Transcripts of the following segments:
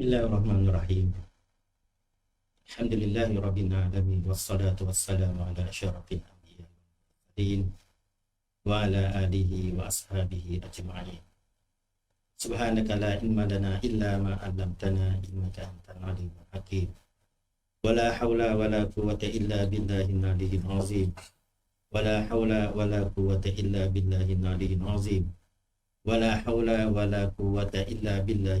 بسم الله الرحمن الرحيم الحمد لله رب العالمين والصلاة والسلام على أشرف الأنبياء والمرسلين وعلى آله وأصحابه أجمعين سبحانك لا علم لنا إلا ما علمتنا إنك أنت العليم الحكيم ولا حول ولا قوة إلا بالله العلي العظيم ولا حول ولا قوة إلا بالله العلي العظيم ولا حول ولا قوة إلا بالله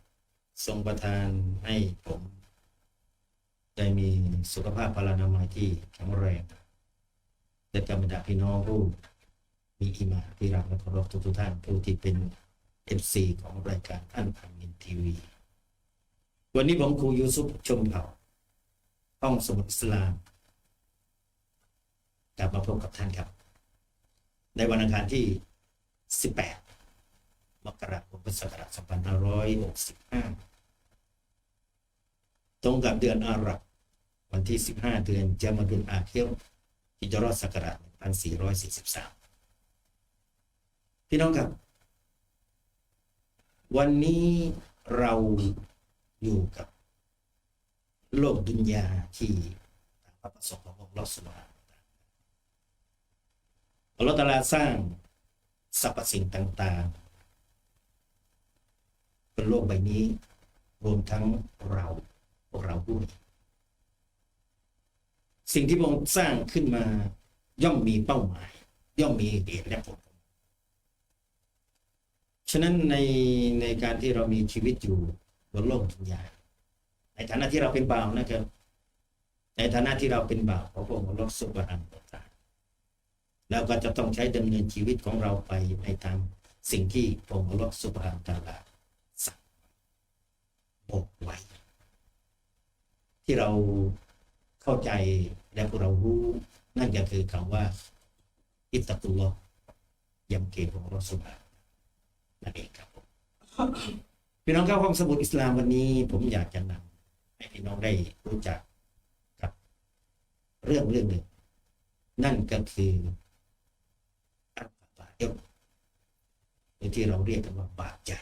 ทรงประทานให้ผมได้มีสุขภาพพลานามัยที่แข็งแรงและกับบรรดาพี่น้องผู้มีอีหมาที่รักและเคารพทุกๆท่านผู้ที่เป็น FC ของรายการท่านอามินทีวี วันนี้ผมครูยูซุปชมเผ่าห้องสมุดอิสลามกลับมาพบกับท่านครับ ในวันอังคารที่ 18 มกราคมพุทธศักราช2565 ตรงกับเดือนอาหรับ วันที่ 15 เดือนจามาดุลอาคิรฮิจรัสศักราช1443 พี่น้องครับ วันนี้เราอยู่กับโลกดุนยาที่ตามพระประสงค์ของอัลลอสุบฮาอาลาอัลลอฮฺตะอาลาสร้างสรรพสิ่งต่างๆ บนโลกใบนี้ รวมทั้งเรา พวกเราด้วย สิ่งที่พระองค์สร้างขึ้นมา ย่อมมีเป้าหมาย ย่อมมีเหตุและผลฉะนั้นในในการที่เรามีชีวิตอยู่บนโลกดุนยาในฐานะที่เราเป็นบ่าวนะครับ ในฐานะที่เราเป็นบ่าวของพระองค์ลลอฮฺสุบฮานตะอาลาแล้วก็จะต้องใช้ดำเนินชีวิตของเราไปในตามสิ่งที่พระองค์ลลอฮฺสุบฮานะฮูวะตะอาลาสั่งบอกไว้ ที่เราเข้าใจและพวกเรารู้ นั่นก็คือคำว่า อิตตักุลลยำเกรของอัลลอฮฺสุบานั่นเองครับผมพี่น้องเข้าห้องสมุดอิสลามวันนี้ ผมอยากจะนำให้พี่น้องได้รู้จักกับ เรื่องเรื่องหนึ่ง นั่นก็คืออัลบาเอลหรือที่เราเรียกกันว่าบาปใหญ่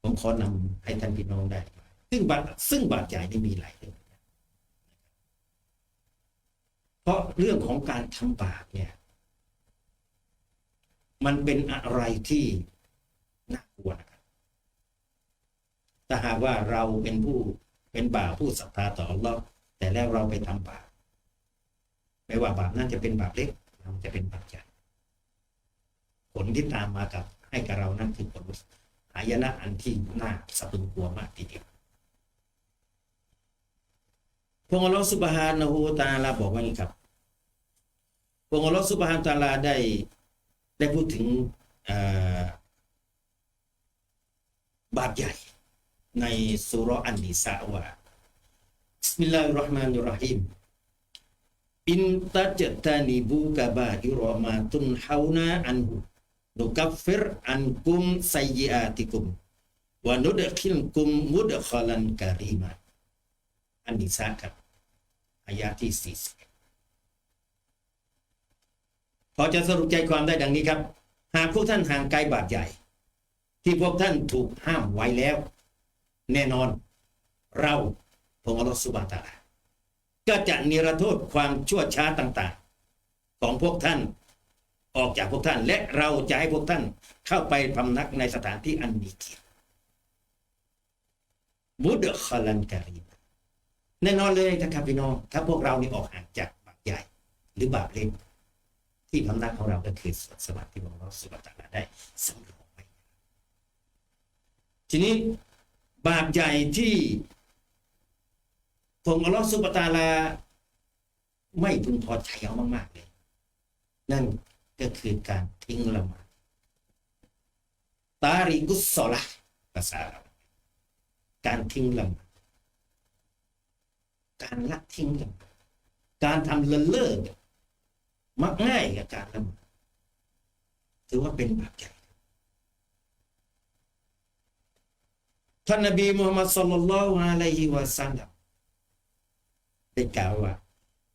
ผมขอนำให้ท่านพี่น้องได้ ซึ่งบาปซึ่งบาปใหญ่นี่มีหลายเรื่องเพราะเรื่องของการทำบาปเนี่ย มันเป็นอะไรที่น่ากลัวนะครับถ้าหากว่าเราเป็นผู้เป็นบาวผู้ศรัทธาต่ออัลลอฮ์แต่แล้วเราไปทำบาปไม่ว่าบาปนั้นจะเป็นบาปเล็กมันจะเป็นบาปใหญ่ผลที่ตามมากับให้กับเรานั่นคือผลหายนะอันที่น่าสะพรึงกลัวมากทีเดียว พระองค์อัลลอฮ์สุบฮานะฮูตาลาบอกว่าอย่างนี้ครับพระองค์อัลลอฮ์สุบฮานตาลาได้ได้พูดถึงบาปใหญ่ในสุรอันนิสาว่าบิสมิลลาฮิรราะห์มานิรราะฮีมอินตัจตานิบูกะบาอิรอมาตุนฮาวนาอันหุนุกัฟฟิรอันกุมไซยิอาติกุมวะนุดคิลกุมมุดคอลันการีมาอันนิสาครับ อายาที่สี่สิบพอจะสรุปใจความได้ดังนี้ครับ หากพวกท่านห่างไกลบาปใหญ่ ที่พวกท่านถูกห้ามไว้แล้ว แน่นอนเราพระองค์อัลลอฮฺสุบานตาลาก็จะนิรโทษความชั่วช้าต่างๆ ของพวกท่านออกจากพวกท่าน และเราจะให้พวกท่านเข้าไปพำนักในสถานที่อันมีเกียรติบุดคลันการีม แน่นอนเลยนะครับพี่น้อง ถ้าพวกเรานี่ออกห่างจากบาปใหญ่ หรือบาปเล็กที่พำนักของเราก็คือสวรรค์ที่พระองค์อัลลอฮฺสุบฮานะฮูวะตาลาได้สำรองไว้ทีนี้บาปใหญ่ที่พระองค์อัลลอฮฺสุบฮานะฮูวะตาลา ไม่พึงพอใจเอามาก ๆ เลย นั่นก็คือการทิ้งละหมาดตาริกุสซอละห์ภาษาเราการทิ้งละหมาด การละทิ้งการทำเลินเล่อเนี่ยมักง่ายกับการละหมาดถือว่าเป็นบาปใหญ่ท่านนบีมุฮัมมัดสุลลัลลอฮุอะลัยฮิวะซัลลัมได้กล่าวว่า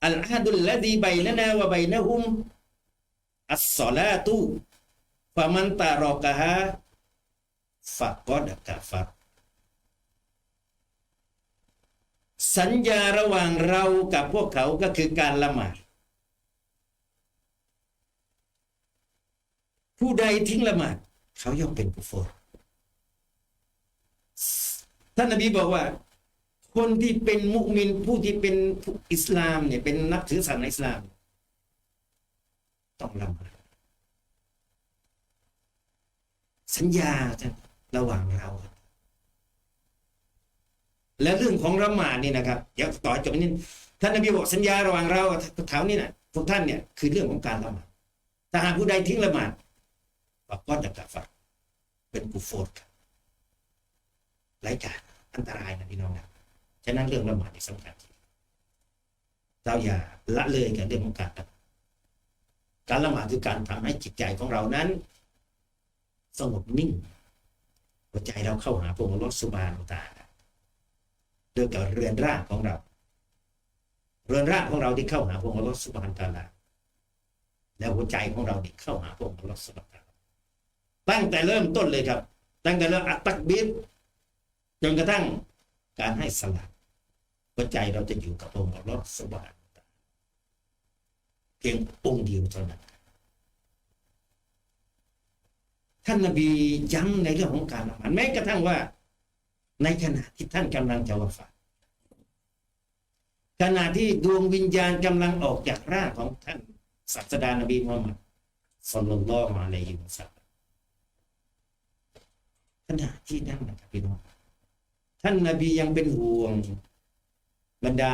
อัลอาดุลลดีบัยลนาวะบัยนะฮุมอัสซอลาตุฟะมันตารอกะฮะฟะกอดกะฟัร สัญญาระหว่างเรากับพวกเขาก็คือการละหมาดผู้ใดทิ้งละหมาด เขาย่อมเป็นกุฟรท่านนบีบอกว่า คนที่เป็นมุมินผู้ที่เป็นอิสลามเนี่ยเป็นนับถือศาสนาอิสลาม ต้องละหมาดสัญญาจะระหว่างเรา และเรื่องของละหมาดนี่นะครับเดี๋ยวต่อจบนิดท่านนบีบอกสัญญาระหว่างเรากับเท้านี่นะพวกท่านเนี่ยคือเรื่องของการละหมาดถ้าหากผู้ใดทิ้งละหมาดก็ก็จะกลับฝักเป็นกุฟรครับไร้การอันตรายนะพี่น้องนะฉะนั้นเรื่องละหมาดนี่สำคัญเราอย่าละเลยกับเรื่องของการละการละหมาดคือการทำให้จิตใจของเรานั้น สงบนิ่ง หัวใจเราเข้าหาพระองค์ลดสุบานตา เรื่องกับเรือนร่างของเรา เรือนร่างของเราที่เข้าหาพระองค์ลดสุบานตาลาแล้วหัวใจของเราที่เข้าหาพระองค์ลดสุบานตาลาตั้งแต่เริ่มต้นเลยครับ ตั้งแต่เริ่มอัตตักบิดจนกระทั่งการให้สละหัวใจเราจะอยู่กับพระองค์ลดสุบานตาลาเพียงองค์เดียวเท่านั้นท่านนบีย้ำในเรื่องของการละหมาดแม้กระทั่งว่า ในขณะที่ท่านกำลังจะวฟาตขณะที่ดวงวิญญาณกำลังออกจากร่างของท่านศาสดานบีมุฮัมมัดสลลัลลอฮุอะลัยฮิวะสัลลัมขณะที่นั่นนะครับพี่น้องท่านนบียังเป็นห่วง บรรดา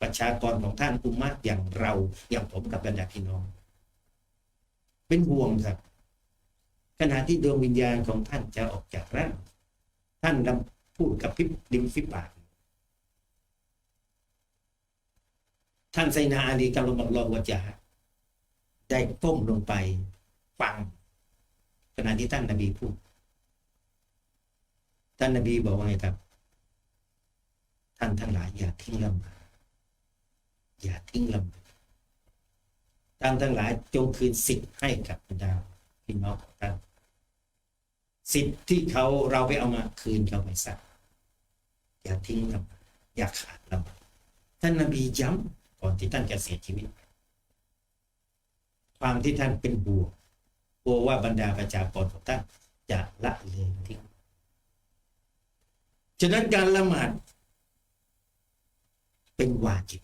ประชากรของท่านอุมมะอย่างเราอย่างผมกับบรรดาพี่น้อง เป็นห่วงครับ ขณะที่ดวงวิญญาณของท่านจะออกจากร่าง ท่านดำ พูดกับพิบดิมฟิปากท่านไซนาอาลีกัลลอฮฺวจาได้ก้มลงไปฟังขณะที่ท่านนบีพูด ท่านนบีบอกว่าไงครับ ท่านทั้งหลายอย่าทิ้งละหมาดอย่าทิ้งละหมาดท่านทั้งหลายจงคืนสิทธิ์ให้กับบรรดาพี่น้องของท่านสิทธิ์ที่เขาเราไปเอามาคืนเขาไปซะ อย่าทิ้งละหมาอย่าขาดละหมาท่านนบีย้ำก่อนที่ท่านจะเสียชีวิต ความที่ท่านเป็นบวกลัวว่าบรรดาประชากรของท่านจะละเลยทิ้งฉะนั้นการละหมาด เป็นวาจิบ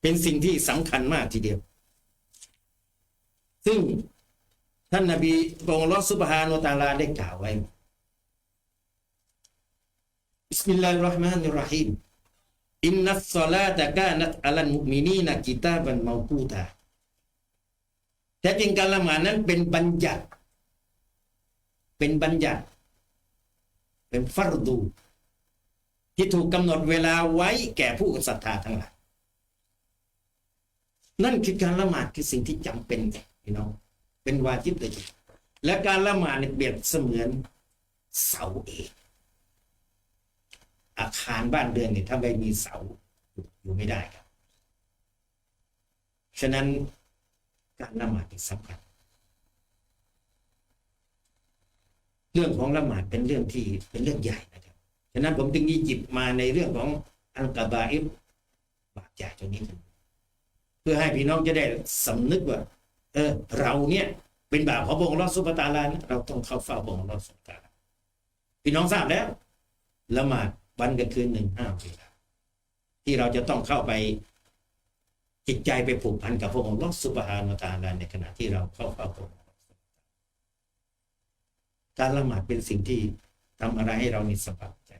เป็นสิ่งที่สำคัญมากทีเดียว ซึ่งท่านนบีองค์ลอสุบฮานุตาลาได้กล่าวไว้ บิสมิลลาฮิรเราะห์มานิรเราะฮีมอินนัสศอลาตะกานัตอะลัลมุมินีนกิตาบันเมากูตาแต่จริงการละหมาดนั้นเป็นบัญญัติ เป็นบัญญัติ เป็นฟัรดู ที่ถูกกำหนดเวลาไว้แก่ผู้ศรัทธาทั้งหลายนั่นคือการละหมาดคือสิ่งที่จำเป็นพี่น้องเป็นวาจิบเลยและการละหมาดเนี่ยเปรียบเสมือนเสาเอก อาคารบ้านเรือนเนี่ยถ้าไม่มีเสาอยู่ไม่ได้ครับ ฉะนั้นการละหมาดสำคัญเรื่องของละหมาดเป็นเรื่องที่เป็นเรื่องใหญ่นะครับ ฉะนั้นผมจึงหยิบมาในเรื่องของอัลกบาอิบบาปใหญ่ตรงนี้ เพื่อให้พี่น้องจะได้สำนึกว่า เออ เราเนี่ยเป็นบาปของพระองค์ลอสุปตาลานเราต้องเข้าเฝ้าพระองค์ลอสุปตาลาพี่น้องทราบแล้วละหมาด วันกับคืนหนึ่งห้าเวลาที่เราจะต้องเข้าไปจิตใจไปผูกพันกับพระองค์ลอสุบฮานตาลาในขณะที่เราเข้าเฝ้าพระองค์การละหมาดเป็นสิ่งที่ทำอะไรให้เรามีสบายใจ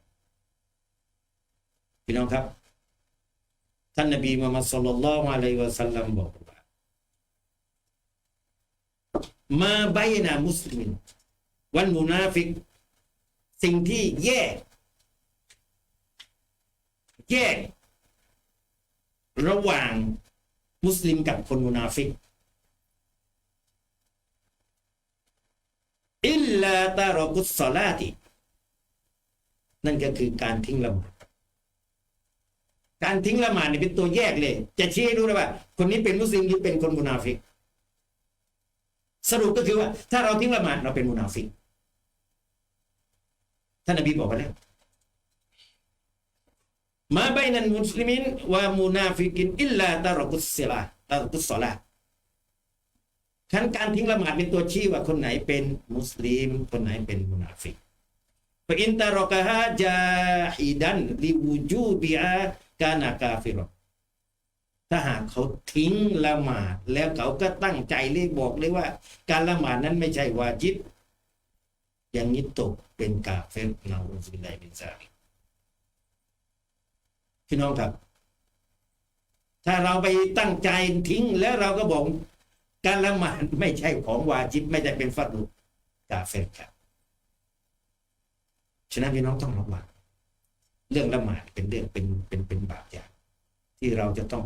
พี่น้องครับ ท่านนบีมุฮัมมัดสุลลัลลอฮุอะลัยวะสัลลัมบอกว่ามาไบนามุสลิมวันมุนาฟิก สิ่งที่แยก แยก ระหว่างมุสลิมกับคนมุนาฟิกอิลลาตารกุสซอลาติ นั่นก็คือการทิ้งละหมาดการทิ้งละหมาดนี่เป็นตัวแยกเลย จะชี้ให้รู้เลยว่า คนนี้เป็นมุสลิมหรือเป็นคนมุนาฟิก สรุปก็คือว่า ถ้าเราทิ้งละหมาดเราเป็นมุนาฟิกท่านนบีบอกไปแล้ว มาบนันมุสลิมินวะมุนาฟิกินอิลลาตารกุสเซลาตารกุสซอลาขั้นการทิ้งละหมาดเป็นตัวชี้ว่าคนไหนเป็นมุสลิม คนไหนเป็นมุนาฟิกฟอินตารกะฮะจาฮิดันลิวูจูบิอากานากาฟิรถ้าหากเขาทิ้งละหมาด แล้วเขาก็ตั้งใจเลยบอกเลยว่า การละหมาดนั้นไม่ใช่วาจิบอย่างนี้ตกเป็นกาเฟรนาอุบิลลาฮิมินซาลิก พี่น้องครับ ถ้าเราไปตั้งใจทิ้งแล้วเราก็บอกการละหมาดไม่ใช่ของวาจิบไม่ใช่เป็นฟัดลุกาเฟรครับฉะนั้นพี่น้องต้องระวังเรื่องละหมาดเป็นเรื่องเป็นเป็นเป็นบาปอย่างที่เราจะต้อง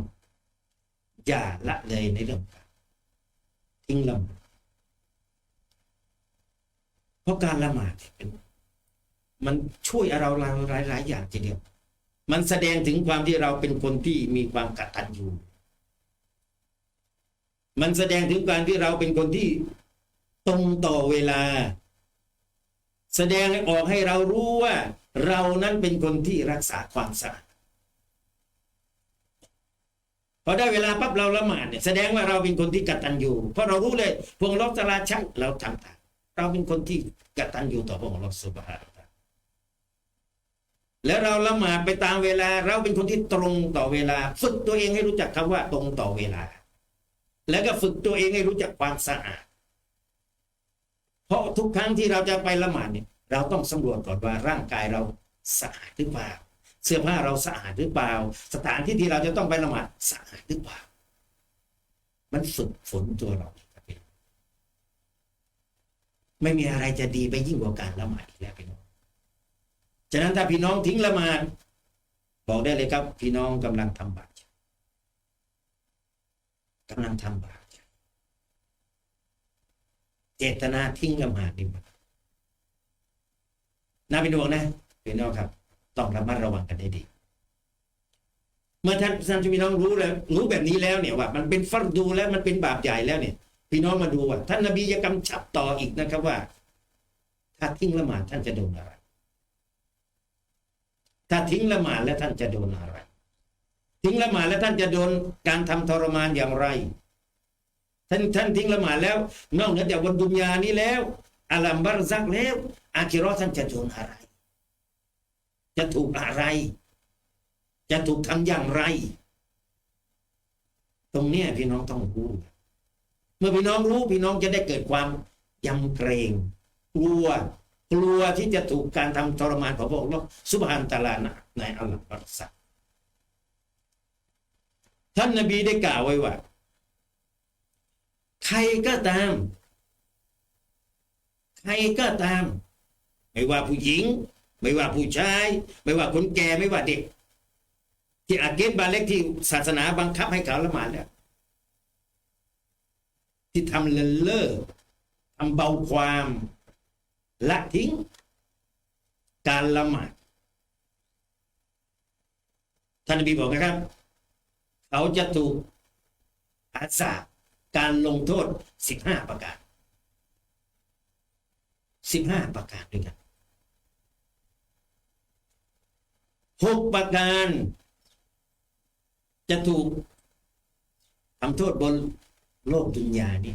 อย่าละเลยในเรื่องการทิ้งละหมาดเพราะการละหมาดเป็นมันช่วยเราหลายหลายอย่างทีเดียว มันแสดงถึงความที่เราเป็นคนที่มีความกตัญญูมันแสดงถึงการที่เราเป็นคนที่ตรงต่อเวลา แสดงให้ออกให้เรารู้ว่า เรานั้นเป็นคนที่รักษาความสะอาดพอได้เวลาปั๊บเราละหมาดเนี่ยแสดงว่าเราเป็นคนที่กตัญญูเพราะเรารู้เลยพวงลบตลาชักเราทำตามเราเป็นคนที่กตัญญูต่อพระองลอสุบฮานะ แล้วเราละหมาดไปตามเวลา เราเป็นคนที่ตรงต่อเวลา ฝึกตัวเองให้รู้จักคำว่าตรงต่อเวลา แล้วก็ฝึกตัวเองให้รู้จักความสะอาด เพราะทุกครั้งที่เราจะไปละหมาดเนี่ย เราต้องสำรวจก่อนว่าร่างกายเราสะอาดหรือเปล่า เสื้อผ้าเราสะอาดหรือเปล่า สถานที่ที่เราจะต้องไปละหมาดสะอาดหรือเปล่า มันฝึกฝนตัวเราไม่มีอะไรจะดีไปยิ่งกว่าการละหมาดอีกแล้วพี่น้อง ฉะนั้นถ้าพี่น้องทิ้งละหมาดบอกได้เลยครับ พี่น้องกำลังทำบาปกำลังทำบาปเจตนาทิ้งละหมาดนี่มันน่าเป็นห่วงนะพี่น้องครับ ต้องระมัดระวังกันให้ดี เมื่อท่านท่านพี่น้องรู้แล้ว รู้แบบนี้แล้วเนี่ยว่า มันเป็นฟัรดูแล้วมันเป็นบาปใหญ่แล้วเนี่ย พี่น้องมาดูว่าท่านนบีจะกำชับต่ออีกนะครับว่า ถ้าทิ้งละหมาดท่านจะโดนอะไร ถ้าทิ้งละหมาดแล้วท่านจะโดนอะไร ทิ้งละหมาดแล้วท่านจะโดนการทำทรมานอย่างไร ท่านท่านทิ้งละหมาดแล้ว นอกเหนือจากบนดุนยานี้แล้วอาลัมบารซักแล้วอาคิรอท่านจะโดนอะไร จะถูกอะไร จะถูกทำอย่างไร ตรงนี้พี่น้องต้องรู้ เมื่อพี่น้องรู้พี่น้องจะได้เกิดความยำเกรงกลัว กลัวที่จะถูกการทำทรมานของพระองค์สุบฮานตะลานะในอัลลอฮฺบารซักท่านนบีได้กล่าวไว้ว่า ใครก็ตาม ใครก็ตาม ไม่ว่าผู้หญิง ไม่ว่าผู้ชาย ไม่ว่าคนแก่ไม่ว่าเด็ก ที่อาเกตบาเล็กที่ศาสนาบังคับให้เขาละหมาดแล้วที่ทำเลนเล่อทำเบาความ ละทิ้ง การละหมาดท่านนบีบอกนะครับ เขาจะถูกอาสาการลงโทษสิบห้าประการสิบห้าประการด้วยกันหกประการ จะถูกทำโทษบนโลกดุนยานี่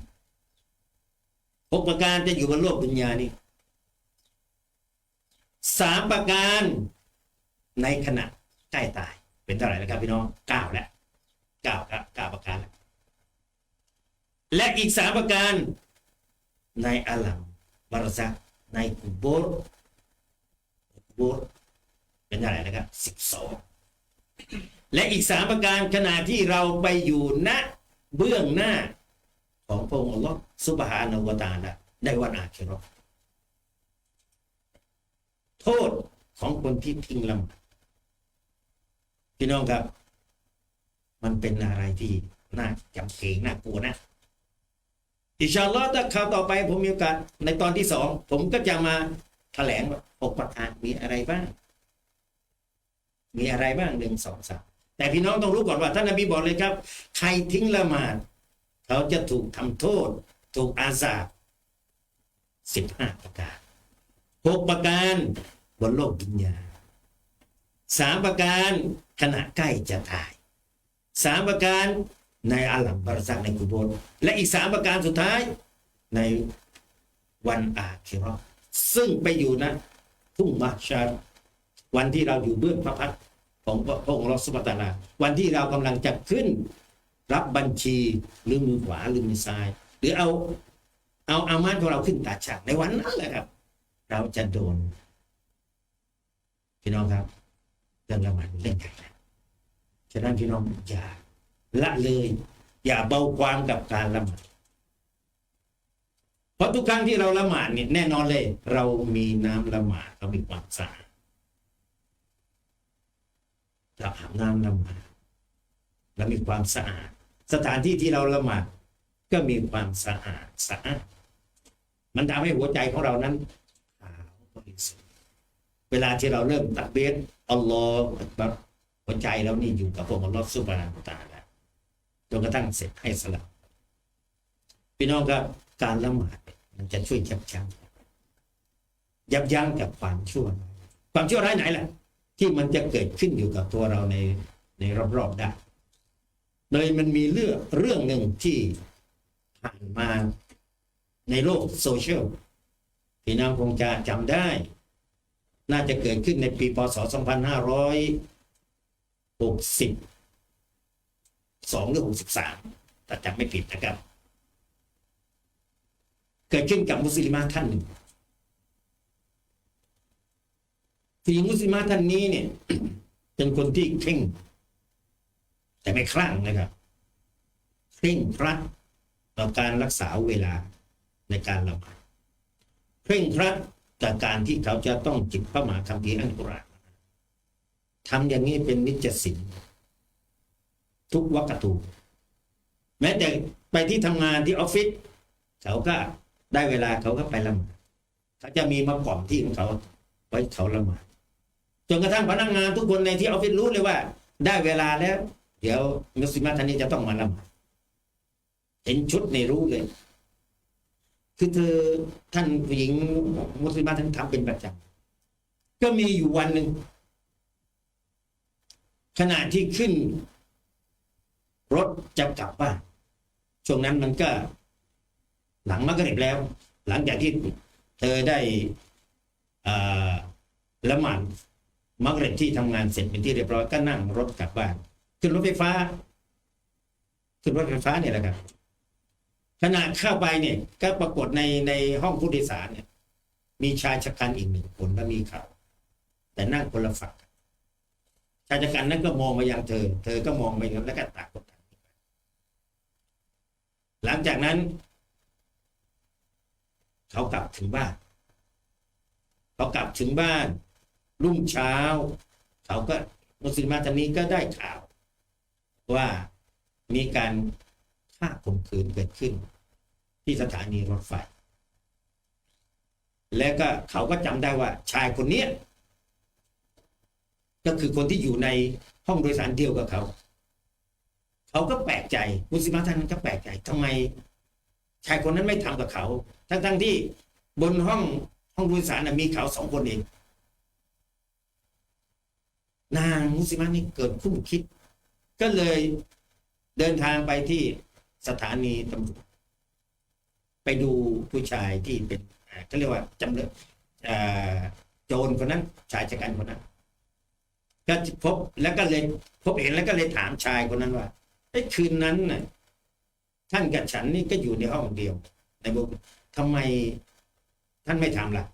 หกประการจะอยู่บนโลกดุนยานี่ สามประการในขณะใกล้ตายเป็นเท่าไหร่แล้วครับพี่น้องเก้าแล้วเก้าครับเก้าประการแล้วและอีกสามประการในอาลัมบารซักในกุโบรกุโบรเป็นเท่าไหร่นะครับสิบสองและอีกสามประการขณะที่เราไปอยู่ณเบื้องหน้าของพระองค์อัลลอฮ์ซุบฮานะฮูวตะอาลาในวันอาคิราะห์ โทษของคนที่ทิ้งละหมาดพี่น้องครับ มันเป็นอะไรที่น่าจำเกงน่ากลัวนะอิชาลอถ้าข่าวต่อไปผมมีโอกาสในตอนที่สองผมก็จะมาแถลงว่าหกประการมีอะไรบ้าง มีอะไรบ้างหนึ่งสองสามแต่พี่น้องต้องรู้ก่อนว่าท่านนบีบอกเลยครับ ใครทิ้งละหมาด เขาจะถูกทำโทษ ถูกอาสาสิบห้าประการ หกประการบนโลกดุนยาสามประการขณะใกล้จะตายสามประการในอาลัมบารซักในกุโบรและอีกสามประการสุดท้ายในวันอาคิเราะห์ซึ่งไปอยู่นะทุ่งมาชาวันที่เราอยู่เบื้องพระพักของพระองค์รอสุบตาลาวันที่เรากำลังจะขึ้น รับบัญชีหรือมือขวาหรือมือซ้าย หรือเอาเอาอามาตของเราขึ้นตาฉากในวันนั้นแหละครับ เราจะโดนพี่น้องครับเรื่องละหมาดเรื่องใหญ่นะฉะนั้นพี่น้องอย่าละเลย อย่าเบาความกับการละหมาดเพราะทุกครั้งที่เราละหมาดเนี่ยแน่นอนเลย เรามีน้ำละหมาดเรามีความสะอาดเราอาบน้ำละหมาดเรามีความสะอาด สถานที่ที่เราละหมาดก็มีความสะอาดสะอาดมันทำให้หัวใจของเรานั้น เวลาที่เราเริ่มตักเบสอัลลอฮฺอับหัวใจเรานี่อยู่กับพระองค์อัลลอฮฺสุบานะฮูวะตะอาลาจนกระทั่งเสร็จให้สลับพี่น้องครับการละหมาดมันจะช่วยยับยั้งยับยั้งกับความชั่ว ความชั่วร้ายไหนล่ะ ที่มันจะเกิดขึ้นอยู่กับตัวเราในในรอบๆด้านเลยมันมีเรื่องเรื่องหนึ่งที่ผ่านมาในโลกโซเชียล พี่น้องคงจะจำได้ น่าจะเกิดขึ้นในปีพศ 2560สองหรือหกสิบสามถ้าจำไม่ผิดนะครับ เกิดขึ้นกับมุสลิมาท่านหนึ่งผู้หญิงมุสลิมาท่านนี้เนี่ยเป็นคนที่เคร่ง แต่ไม่คลั่งนะครับเคร่งครัดต่อการรักษาเวลาในการละหมาด เคร่งครัดต่อการที่เขาจะต้องจิตพระมหาคัมภีร์อัลกุรานทำอย่างนี้เป็นนิจสินทุกวักตูแม้แต่ไปที่ทำงานที่ออฟฟิศเขาก็ได้เวลาเขาก็ไปละหมาดเขาจะมีมาก่อนที่ของเขาไว้เขาละหมาดจนกระทั่งพนักงานทุกคนในที่ออฟฟิศรู้เลยว่า ได้เวลาแล้ว เดี๋ยวมุสลิมท่านนี้จะต้องมาละหมาดเห็นชุดในรู้เลย คือเธอท่านผู้หญิงมุสลิมท่านทำเป็นประจำก็มีอยู่วันหนึ่งขณะที่ขึ้น รถจะกลับบ้านช่วงนั้นมันก็ หลังมักริบแล้ว หลังจากที่เธอได้ละหมาดมักริบที่ทำงานเสร็จเป็นที่เรียบร้อยก็นั่งรถกลับบ้าน ขึ้นรถไฟฟ้า ขึ้นรถไฟฟ้าเนี่ยแหละครับ ขณะเข้าไปเนี่ยก็ปรากฏในในห้องผู้โดยสารเนี่ย มีชายชะกันอีกหนึ่งคนและมีเขาแต่นั่งคนละฝั่งชายชะกันนั้นก็มองมายังเธอ เธอก็มองไปยังแล้วก็ตากคนต่างไปหลังจากนั้น เขากลับถึงบ้านเขากลับถึงบ้าน รุ่งเช้า เขาก็มุสลิมาท่านนี้ก็ได้ข่าว ว่ามีการ ฆ่าข่มขืนเกิดขึ้น ที่สถานีรถไฟ และก็เขาก็จำได้ว่า ชายคนเนี้ยก็คือคนที่อยู่ในห้องโดยสารเดียวกับเขา เขาก็แปลกใจมุสิมท่านนั้นก็แปลกใจทำไม ชายคนนั้นไม่ทำกับเขา ทั้งๆที่บนห้องห้องโดยสารมีเขาสองคนเองนางมุสิมนี่เกิดคุ้มคิด ก็เลยเดินทางไปที่ สถานีตำรวจไปดูผู้ชายที่เป็นเขาเรียกว่าจำเลยโจรคนนั้นชายชะกันคนนั้นก็พบแล้วก็เลยพบเห็นแล้วก็เลยถามชายคนนั้นว่าไอ้คืนนั้นน่ะท่านกับฉันนี่ก็อยู่ในห้องเดียว ในบุกทำไมท่านไม่ทำล่ะ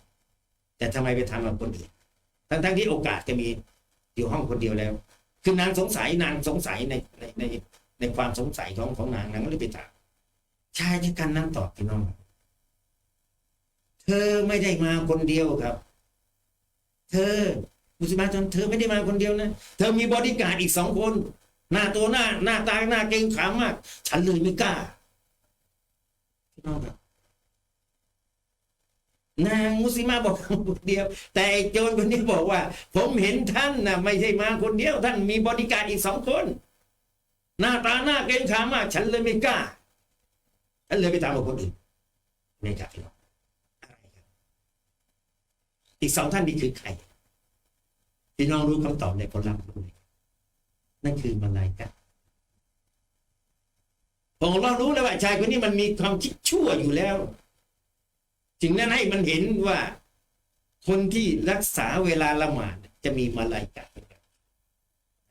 แต่ทำไมไปทำกับคนอื่นทั้งทั้งที่โอกาสจะมีอยู่ห้องคนเดียวแล้ว คือนางสงสัยนางสงสัยในในใน ในความสงสัยของของนางนางก็เลยไปถามชายชะกันนั้นตอบพี่น้อง เธอไม่ได้มาคนเดียวครับ เธอมุสลิมจนเธอไม่ได้มาคนเดียวนะเธอมีบอดี้การอีกสองคน หน้าตัวหน้า หน้าตาหน้าเกรงขามมาก ฉันเลยไม่กล้าพี่น้องครับนางมุสิมาบอกคนเดียว แต่อ้โจรคนนี้บอกว่า ผมเห็นท่านนะไม่ใช่มาคนเดียว ท่านมีบอดี้การอีกสองคน หน้าตาหน้าเกรงขามมาก ฉันเลยไม่กล้า ฉันเลยไปตามกับคนอื่นไม่กล้าพี่น้องอะไรครับ อีกสองท่านนี้คือใครพี่น้องรู้คำตอบในผลลัพธ์เลยนั่นคือมาลายกาผมเรารู้แล้วว่าชายคนนี้มันมีความคิดชั่วอยู่แล้ว จึงนั้นให้มันเห็นว่า คนที่รักษาเวลาละหมาดจะมีมาลายกา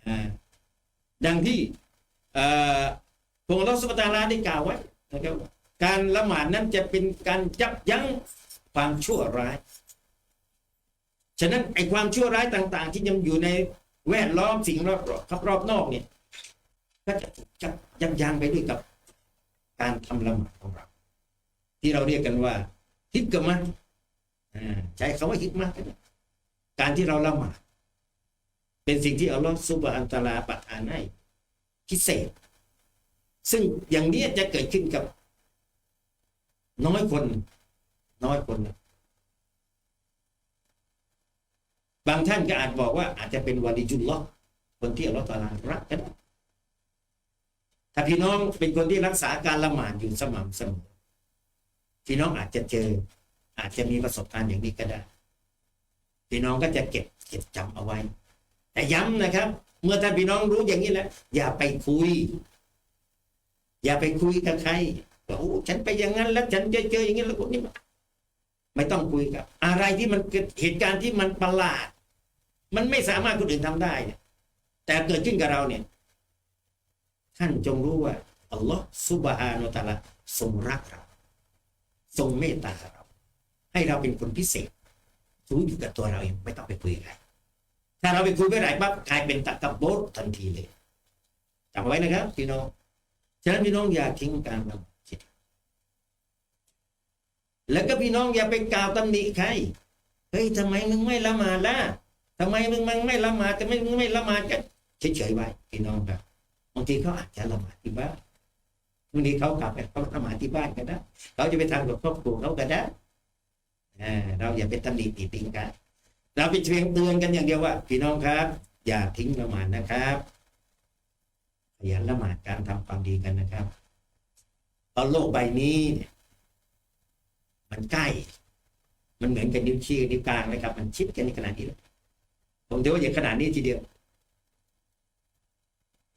อ่าดังที่ พระองค์เราสุบตาลาได้กล่าวไว้นะครับการละหมาดนั้นจะเป็นการยับยั้งความชั่วร้าย ฉะนั้นไอ้ความชั่วร้ายต่าง ๆ ที่ยังอยู่ในแวดล้อมสิ่งรอบๆรอบนอกเนี่ยก็จะจับยับยั้งไปด้วยกับการทำละหมาดของเรา ที่เราเรียกกันว่าฮิกกะมะอ่าใช้คำว่าฮิกมะก็ได้การที่เราละหมาดเป็นสิ่งที่อัลลอฮฺซุบฮานตะอาลาประทานให้ พิเศษ ซึ่งอย่างนี้จะเกิดขึ้นกับ น้อยคน น้อยคน บางท่านก็อาจบอกว่าอาจจะเป็นวาลิจุลลอฮ์คนที่อัลลอฮฺตาลารักกันถ้าพี่น้องเป็นคนที่รักษาการละหมาดอยู่สม่ำเสมอพี่น้องอาจจะเจอ อาจจะมีประสบการณ์อย่างนี้ก็ได้พี่น้องก็จะเก็บเก็บจำเอาไว้ แต่ย้ำนะครับ เมื่อท่านพี่น้องรู้อย่างนี้แล้วอย่าไปคุย อย่าไปคุยกับใครโอ้ฉันไปอย่างนั้นแล้วฉันจะเจออย่างนี้แล้วคนนี้ไม่ต้องคุยกับ อะไรที่มันเกิดเหตุการณ์ที่มันประหลาด มันไม่สามารถคนอื่นทำได้เนี่ยแต่เกิดขึ้นกับเราเนี่ย ท่านจงรู้ว่าอัลลอฮ์ซุบฮานะฮูวะตะลาทรงรักเราทรงเมตตาเรา ให้เราเป็นคนพิเศษรู้อยู่กับตัวเราเองไม่ต้องไปคุยกับใคร ถ้าเราไปคุยกับใครปั๊บกลายเป็นตะกับโบดทันทีเลยจำไว้นะครับพี่น้องฉะนั้นพี่น้องอย่าทิ้งการละหมาดจิตแล้วก็พี่น้องอย่าไปกล่าวตำหนิใครเฮ้ยทำไมมึงไม่ละหมาดล่ะทำไมมึงมึงไม่ละหมาดทำไมมึงไม่ละหมาดกันเฉยๆไว้พี่น้องครับบางทีเขาอาจจะละหมาดที่บ้านบางทีเขากลับไปเขาละหมาดที่บ้านก็ได้เขาจะไปทำกับครอบครัวเขาก็ได้อ่าเราอย่าไปตำหนิติติงกัน เราไปเพียงเตือนกันอย่างเดียวว่าพี่น้องครับ อย่าทิ้งละหมาดนะครับขยันละหมาดการทำความดีกันนะครับเพราะโลกใบนี้เนี่ยมันใกล้ มันเหมือนกับนิ้วชี้นิ้วกลางนะครับ มันชิดกันในขนาดนี้เลยผมถือว่าอย่างขนาดนี้ทีเดียว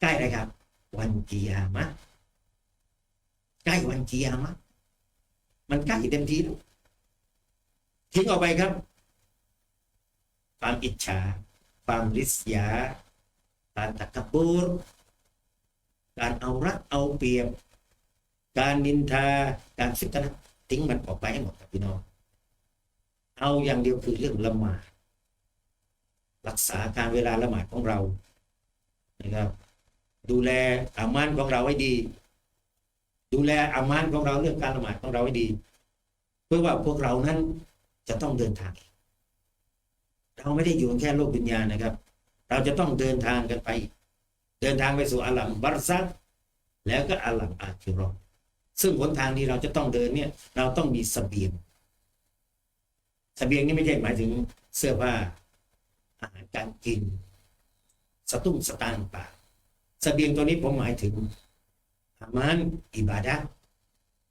ใกล้เลยครับ วันกิยามะใกล้วันกิยามะมันใกล้เต็มทีแล้วทิ้งออกไปครับ ความอิจฉา ความริษยา การตักบูรการเอารัดเอาเปรียบ การนินทา การฟิตนะทิ้งมันออกไปให้หมดครับพี่น้อง เอาอย่างเดียวคือเรื่องละหมาด รักษาการเวลาละหมาดของเรา นะครับ ดูแลอามานของเราให้ดี ดูแลอามานของเราเรื่องการละหมาดของเราให้ดี เพื่อว่าพวกเรานั้นจะต้องเดินทาง เราไม่ได้อยู่แค่โลกวิญญาณนะครับ เราจะต้องเดินทางกันไป เดินทางไปสู่อาลัมบารซักแล้วก็อาลัมอาคิรอซึ่งหนทางที่เราจะต้องเดินเนี่ย เราต้องมีสเสบียงสเสบียงนี่ไม่ใช่หมายถึงเสื้อผ้าอาหารการกิน สตุ้งสตางค์ป่าสเสบียงตัวนี้ผมหมายถึงอามานอิบาดะ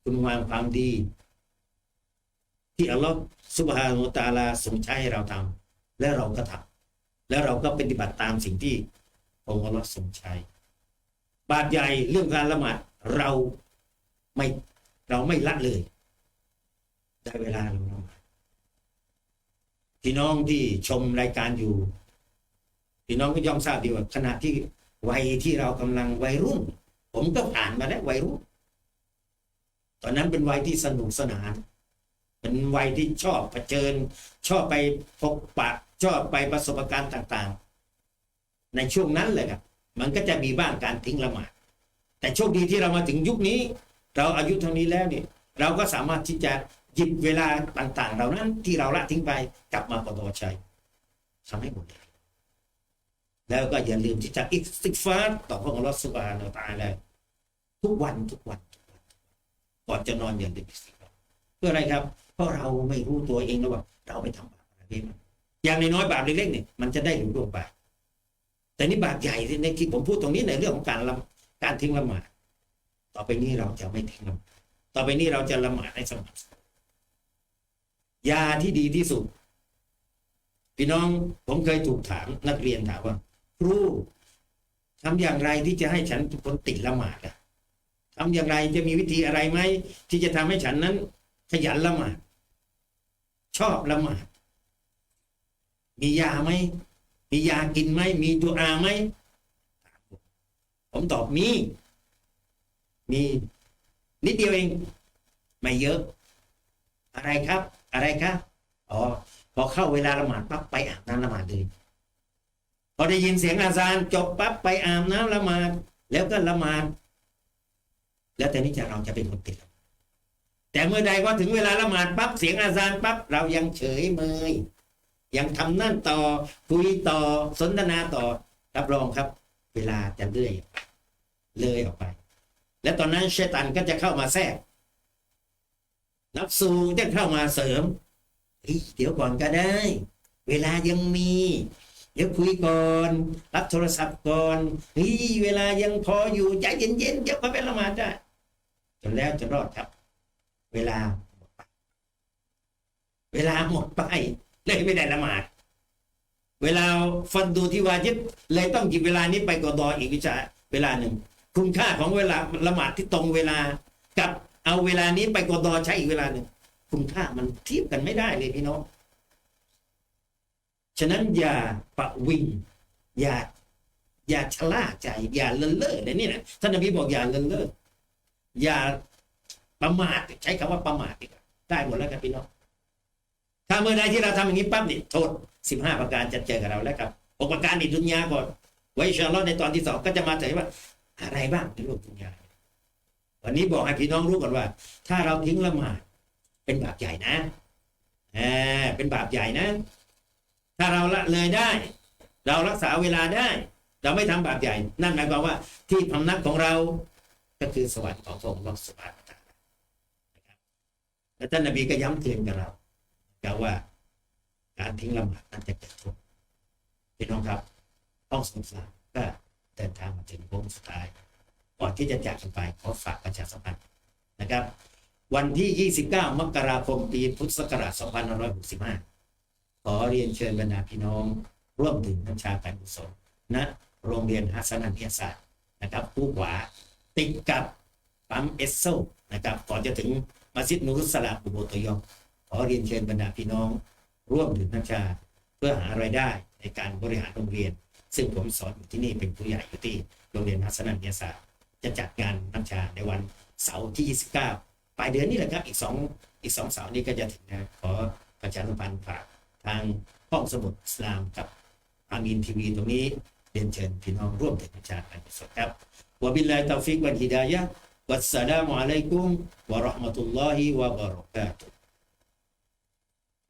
คุณงามความดี ที่อัลลอฮฺสุบฮานุตาลาทรงใช้ให้เราทำ และเราก็ทำแล้วเราก็ปฏิบัติตามสิ่งที่องค์อัลลอฮฺทรงใช้ บาปใหญ่เรื่องการละหมาดเราไม่เราไม่ละเลยได้เวลาเราละหมาดพี่น้องที่ชมรายการอยู่ พี่น้องก็ย่อมทราบดีว่าขณะที่วัยที่เรากำลังวัยรุ่น ผมก็ผ่านมาแล้ววัยรุ่น ตอนนั้นเป็นวัยที่สนุกสนาน เป็นวัยที่ชอบเผชิญ ชอบไปพบปะ ชอบไปประสบการณ์ต่างๆ ในช่วงนั้นเลยครับมันก็จะมีบ้างการทิ้งละหมาดแต่โชคดีที่เรามาถึงยุคนี้ เราอายุเท่านี้แล้วเนี่ยเราก็สามารถที่จะหยิบเวลาต่างๆ เหล่านั้นที่เราละทิ้งไปกลับมาประกอใช้ทำให้หมดเลยแล้วก็อย่าลืมที่จะอิสติกฟาร์ต่อพระองค์รัสุบานตาแล้วทุกวันทุกวันทุกวันก่อนจะนอนอย่าลืมอิสติกฟาร์เพื่ออะไรครับ เพราะเราไม่รู้ตัวเองแล้วว่าเราไปทำบาปอะไรมา อย่างน้อยๆบาปเล็กๆเนี่ยมันจะได้หลุดลงไป แต่นี่บาปใหญ่ในที่ผมพูดตรงนี้ในเรื่องของการละการทิ้งละหมาดต่อไปนี้เราจะไม่ทิ้งละหมาดต่อไปนี้เราจะละหมาดให้สม่ำเสมอยาที่ดีที่สุด พี่น้องผมเคยถูกถามนักเรียนถามว่า ครูทำอย่างไรที่จะให้ฉันคนติดละหมาดล่ะทำอย่างไรจะมีวิธีอะไรไหมที่จะทำให้ฉันนั้น ขยันละหมาดชอบละหมาด มียาไหมมียากินไหมมีตัวอาไหมผมตอบมี มี นิดเดียวเอง ไม่เยอะ อะไรครับ อะไรครับอ๋อพอเข้าเวลาละหมาดปั๊บไปอาบน้ำละหมาดเลยพอได้ยินเสียงอาซานจบปั๊บไปอาบน้ำละหมาดแล้วก็ละหมาดแล้วแต่นี้จะเราจะเป็นคนติดละหมาดแต่เมื่อใดว่าถึงเวลาละหมาดปั๊บเสียงอาซานปั๊บเรายังเฉยเมย ยังทำนั่นต่อคุยต่อสนทนาต่อรับรองครับ เวลาจะเลื่อยเลยออกไป และตอนนั้นเชตันก็จะเข้ามาแทรกนับสูจะเข้ามาเสริมเฮ้ยเดี๋ยวก่อนก็ได้ เวลายังมี เดี๋ยวคุยก่อน รับโทรศัพท์ก่อนเฮ้ยเวลายังพออยู่ใจเย็นๆเดี๋ยวก็ไปละหมาดได้จนแล้วจะรอดครับ เวลาหมดไป เวลาหมดไป เลยไม่ได้ละหมาด เวลาฟันดูที่วาจิบเลยต้องหยิบเวลานี้ไปกอดออีกวิชาเวลาหนึ่ง คุณค่าของเวลาละหมาดที่ตรงเวลา กับเอาเวลานี้ไปกอดอใช้อีกเวลาหนึ่งคุณค่ามันเทียบกันไม่ได้เลยพี่น้องฉะนั้นอย่าประวิงอย่าอย่าชะล่าใจ อย่าเลินเล่อเนี่ยนี่นะท่านนบีบอกอย่าเลินเล่ออย่าประมาทใช้คำว่าประมาทได้หมดแล้วครับพี่น้อง ถ้าเมื่อใดที่เราทำอย่างนี้ปั๊บนี่โทษสิบห้าประการจะเจอกับเราแล้วครับหกประการในดุนยาก่อน ไว้ชาอัลอฮ์ในตอนที่สองก็จะมาเฉยว่า อะไรบ้างในโลกดุนยา วันนี้บอกให้พี่น้องรู้ก่อนว่า ถ้าเราทิ้งละหมาดเป็นบาปใหญ่นะเอ่าเป็นบาปใหญ่นะ ถ้าเราละเลยได้ เรารักษาเวลาได้ เราไม่ทำบาปใหญ่ นั่นหมายความว่าที่พำนักของเราก็คือสวรรค์ของพระองค์สุบานตะอาลานะครับและท่านนบีก็ย้ำเตือนกับเรา แต่ว่า การทิ้งละหมาดนั้นจะเกิดโทษพี่น้องครับห้องสงสารก็เดินทางมาถึงโค้งสุดท้าย ก่อนที่จะจากกันไปขอฝากประชาสัมพันธ์นะครับ วันที่ 29 มกราคมปีพุทธศักราช 2565 ขอเรียนเชิญบรรดาพี่น้อง ร่วมดื่มน้ำชาการกุศลณโรงเรียนฮัสนันเทียศาสตร์นะครับผู้ขวาติดกับปั๊มเอสโซนะครับก่อนจะถึงมัสยิดนุรุสลามอุโบตยอง ขอเรียนเชิญบรรดาพี่น้อง ร่วมดื่มน้ำชาเพื่อหารายได้ในการบริหารโรงเรียน ซึ่งผมสอนอยู่ที่นี่เป็นผู้ใหญ่อยู่ที่โรงเรียนฮัสนันเทียศาสตร์จะจัดงานน้ำชาในวันเสาร์ที่ 29 ปลายเดือนนี้แหละครับอีกสองอีกสองเสาร์นี้ก็จะถึงนะขอประชาสัมพันธ์ฝากทางห้องสมุดอิสลามกับอามีนทีวีตรงนี้เรียนเชิญพี่น้องร่วมถึงน้ำชาการกุศลครับวบิลลาฮิตาฟิกวัลฮิดายะฮ์วัสสลามุอะลัยกุมวะราะห์มะตุลลอฮิวะบะเราะกาตุฮ์